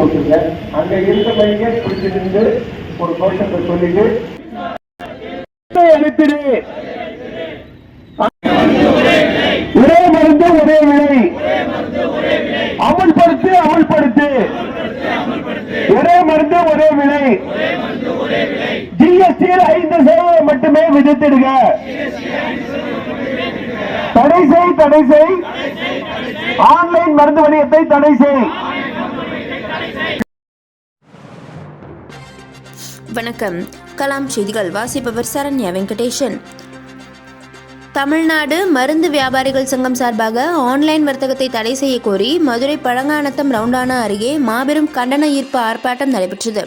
போட்டுங்க. அங்க இருந்த பையன் பிடிச்சு நின்று ஒரு கோஷத்தை சொல்லிட்டு அனுப்பிடு. ஒரே மருந்து ஒரே விலை அமல்படுத்து அமல்படுத்து. ஒரே மருந்து ஒரே விலை ஜிஎஸ்டியில் ஐந்து சதவீதம் மட்டுமே விதித்திடுக. தடை செய் தடை செய். ஆன்லைன் மருந்து வணிகத்தை தடை செய். வணக்கம். கலாம் செய்திகள் வாசிப்பவர் சரண்யா வெங்கடேஷன். தமிழ்நாடு மருந்து வியாபாரிகள் சங்கம் சார்பாக ஆன்லைன் வர்த்தகத்தை தடை செய்ய கோரி மதுரை பழங்கானத்தம் ரவுண்டானா அருகே மாபெரும் கண்டன ஈர்ப்பு ஆர்ப்பாட்டம் நடைபெற்றது.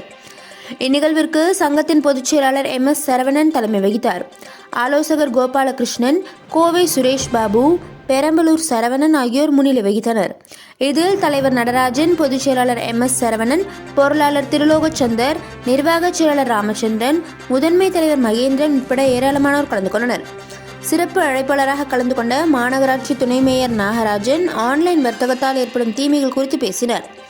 இந்நிகழ்விற்கு சங்கத்தின் பொதுச் செயலாளர் எம். எஸ். சரவணன் தலைமை வகித்தார். ஆலோசகர் கோபாலகிருஷ்ணன் கோவை சுரேஷ் பாபு பெரம்பலூர் சரவணன் ஆகியோர் முன்னிலை வகித்தனர். இதில் தலைவர் நடராஜன் பொதுச் செயலாளர் எம். எஸ். சரவணன் பொருளாளர் திருலோகச்சந்தர் நிர்வாகச் செயலாளர் ராமச்சந்திரன் முதன்மை தலைவர் மகேந்திரன் உட்பட ஏராளமானோர் கலந்து கொண்டனர். சிறப்பு அழைப்பாளராக கலந்து கொண்ட மாநகராட்சி துணை மேயர் நாகராஜன் ஆன்லைன் வர்த்தகத்தால் ஏற்படும் தீமைகள் குறித்து பேசினர்.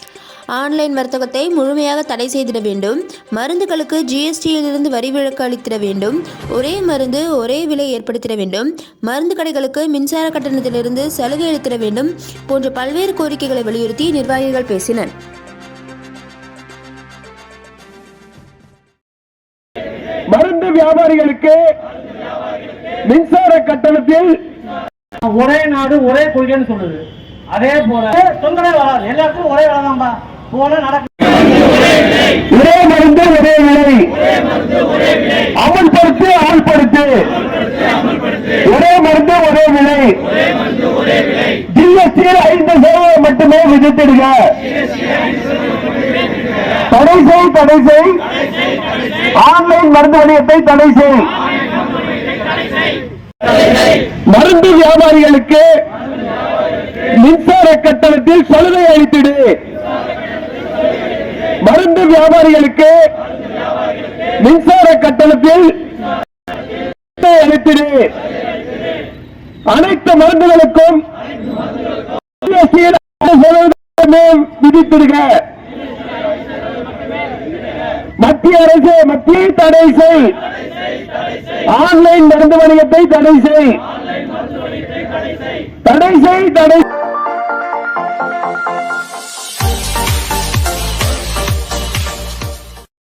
ஆன்லைன் வர்த்தகத்தை முழுமையாக தடை செய்திட வேண்டும். மருந்துகளுக்கு ஜிஎஸ்டியிலிருந்து வரி விலக்கு அளித்திட வேண்டும். ஒரே மருந்து ஒரே விலை ஏற்படுத்திட வேண்டும். மருந்து கடைகளுக்கு மின்சார கட்டணத்திலிருந்து சலுகை அளித்திட வேண்டும் போன்ற பல்வேறு கோரிக்கைகளை வலியுறுத்தி நிர்வாகிகள் பேசினர். மருந்து வியாபாரிகளுக்கு மின்சார கட்டணத்தில் ஒரே நாடு ஒரே கொள்கைன்னு சொல்லுது. அதே போல தொந்தரவு வராது. எல்லாருக்கும் ஒரே வேலை தான்பா போல நடக்கும் ஒரே மருந்து ஒரே விலை. அமல்படுத்து அமல்படுத்து. ஒரே மருந்து ஒரே விலை. ஜிஎஸ்டியில் ஐந்து சதவீதம் மட்டுமே விதித்திடுக. தடை செய் தடை செய். ஆன்லைன் மருந்து வணிகத்தை தடை செய். மருந்து வியாபாரிகளுக்கு மின்சார கட்டணத்தில் சலுகை அளித்திடு. மருந்து வியாபாரிகளுக்கு மின்சார கட்டணத்தில் அனைத்து மருந்துகளுக்கும் விதித்திருக்க மத்திய அரசு மத்திய தடை செய். ஆன்லைன் மருந்து வணிகத்தை தடை செய். தடை செய் தடை